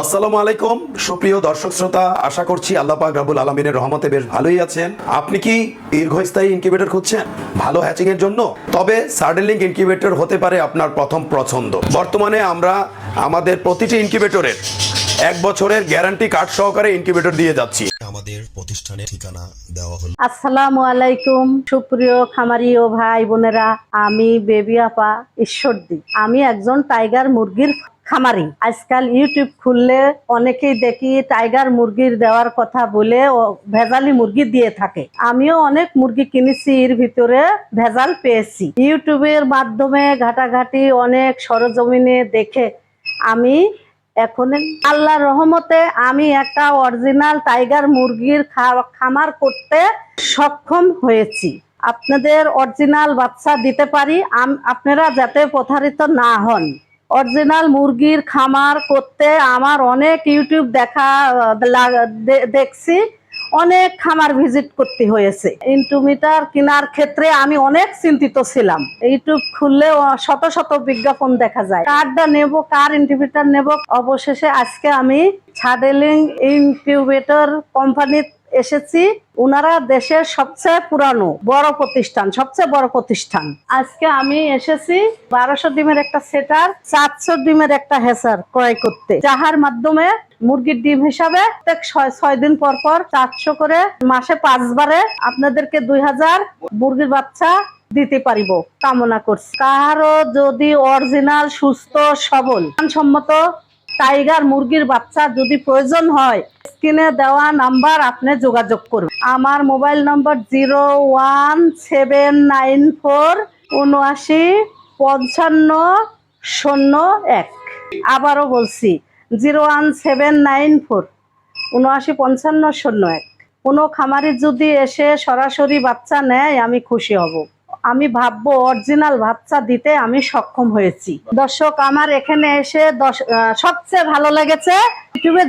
আসসালামু আলাইকুম। সুপ্রিয় দর্শক শ্রোতা আশা করছি আল্লাহ পাক রাবুল আলমিনের রহমতে বেশ ভালোই আছেন। আপনি কি দীর্ঘস্থায়ী ইনকিউবেটর খুঁজছেন? ভালো হ্যাচিং এর জন্য? তবে সার্ডেলিং ইনকিউবেটর হতে পারে আপনার প্রথম পছন্দ। বর্তমানে আমরা আমাদের প্রতিটি ইনকিউবেটরের এক বছরের গ্যারান্টি কার্ড সহকারে ইনকিউবেটর দিয়ে যাচ্ছি। আমাদের প্রতিষ্ঠানের ঠিকানা দেওয়া হলো আসসালামু আলাইকুম সুপ্রিয় খামারি ও ভাই বোনেরা। আমি বেবি আপা ঈশ্বরদী। আমি একজন টাইগার মুরগির খামারি। আজকাল ইউটিউব খুললে অনেকেই দেখি টাইগার মুরগির দেওয়ার কথা বলে ভেজালি মুরগি দিয়ে থাকে। আমিও অনেক মুরগি কিনেছি, এর ভিতরে ভেজাল পেয়েছি। ইউটিউবের মাধ্যমে ঘাটাঘাটি অনেক সরজমিনে দেখে আমি এখন আল্লাহর রহমতে আমি একটা অরিজিনাল টাইগার মুরগির খামার করতে সক্ষম হয়েছি। আপনাদের অরিজিনাল বাচ্চা দিতে পারি আপনারা যাতে প্রতারিত না হন। অরিজিনাল মুরগির খামার করতে আমার অনেক ইউটিউব দেখা দেখছি, অনেক খামার ভিজিট করতে হয়েছে। ইন্টুমিটার কেনার ক্ষেত্রে আমি অনেক চিন্তিত ছিলাম। ইউটিউব খুললে শত শত বিজ্ঞাপন দেখা যায়। কারটা নেব, কার ইন্টিউবেটর নেব? অবশেষে আজকে আমি ছাডেলিং ইনকিউবেটর কোম্পানি এসেছি। ওনারা দেশের সবচেয়ে পুরানো, বড় প্রতিষ্ঠান, সবচেয়ে বড় প্রতিষ্ঠান। আজকে আমি এসেছি বারোশো ডিমের একটা সেটার চারশো ডিমের একটা হেসার ক্রয় করতে। যাহার মাধ্যমে মুরগির ডিম হিসাবে প্রত্যেক ছয় দিন পর পর চারশো করে মাসে পাঁচবারে আপনাদেরকে দুই হাজার মুরগির বাচ্চা দিতে পারিব, কামনা করছি। কারও যদি অরিজিনাল, সুস্থ, সবল সম্মত টাইগার মুরগির বাচ্চা যদি প্রয়োজন হয়, স্ক্রিনে দেওয়া নাম্বার আপনি যোগাযোগ করুন আমার মোবাইল নম্বর zero one seven nine four উনআশি পঞ্চান্ন শূন্য এক। আবারও বলছি, zero one seven nine four উনআশি পঞ্চান্ন শূন্য এক। কোনো খামারি যদি এসে সরাসরি বাচ্চা নেয়, আমি খুশি হব। আমি ভাববো অরিজিনাল বাচ্চা দিতে আমি সক্ষম হয়েছি। দর্শক, আমার এখানে এসে সবচেয়ে ভালো লেগেছে ইউটিউবে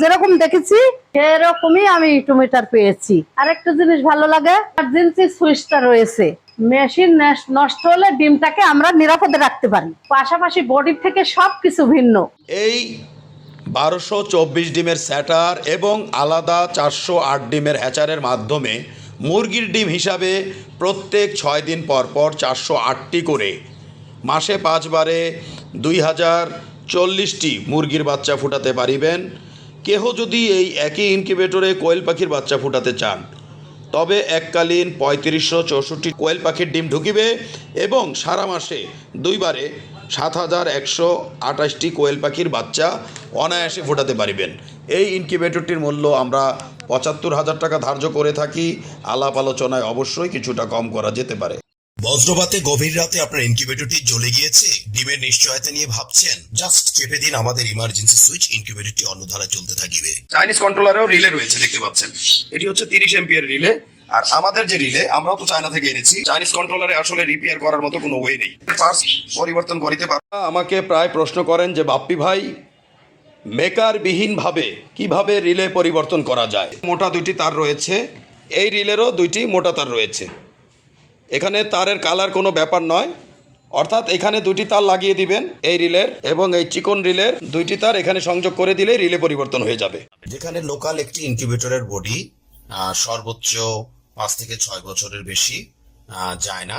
যেরকম দেখেছি, সেরকমই আমি ইউটিউবেটার পেয়েছি। আরেকটা জিনিস ভালো লাগে ইমার্জেন্সি সুইচটা রয়েছে। মেশিন নষ্ট হলে ডিমটাকে আমরা নিরাপদে রাখতে পারি। পাশাপাশি বডির থেকে সবকিছু ভিন্ন। এই বারোশো চব্বিশ ডিমের স্যাটার এবং আলাদা চারশো আট ডিমের হ্যাচারের মাধ্যমে মুরগির ডিম হিসাবে প্রত্যেক ছয় দিন পর পর চারশো আটটি করে। মাসে পাঁচবারে দুই হাজার চল্লিশটি মুরগির বাচ্চা ফুটাতে পারিবেন। কেহ যদি এই একই ইনকিউবেটরে কোয়েল পাখির বাচ্চা ফুটাতে চান, তবে এককালীন পঁয়ত্রিশশো চৌষট্টি কোয়েল পাখির ডিম ঢুকিবে এবং সারা মাসে দুইবারে সাত হাজার একশো আঠাশটি কোয়েল পাখির বাচ্চা অনায়াসে ফোটাতে পারিবেন। এই ইনকিউবেটরটির মূল্য আমরা পঁচাত্তর হাজার টাকা ধার্য করে থাকি। আলাপ আলোচনায় অবশ্যই কিছুটা কম করা যেতে পারে। বজ্রপাতে গভীর রাতে আপনার ইনকিউবেটরটি জ্বলে গিয়েছে। ডিমের নিশ্চয়তা নিয়ে ভাবছেন জাস্ট চেপে দিন আমাদের ইমার্জেন্সি সুইচ ইনকিউবেটরটি অন্য ধারায় চলতে থাকিবে। চাইনিজ কন্ট্রোলারেও রিলে রয়েছে দেখতে পাচ্ছেন। এটি হচ্ছে তিরিশ এমপিয়ার রিলে আর আমাদের যে রিলে আমরাও তো চায়না থেকে এনেছি। চাইনিজ কন্ট্রোলারে আসলে রিপেয়ার করার মতো কোনো ওয়ে নেই। পরিবর্তন করিতে পার আমাকে প্রায় প্রশ্ন করেন যে বাপ্পি ভাই মেকার বিহীনভাবে কীভাবে রিলে পরিবর্তন করা যায়? মোটা দুইটি তার রয়েছে। এই রিলেরও দুইটি মোটা তার রয়েছে। এখানে তারের কালার কোনো ব্যাপার নয়। অর্থাৎ এখানে দুটি তার লাগিয়ে দিবেন এই রিলের এবং এই চিকন রিলের দুইটি তার এখানে সংযোগ করে দিলেই রিলে পরিবর্তন হয়ে যাবে। যেখানে লোকাল একটি ইনকিউবেটরের বডি সর্বোচ্চ পাঁচ থেকে ছয় বছরের বেশি যায় না।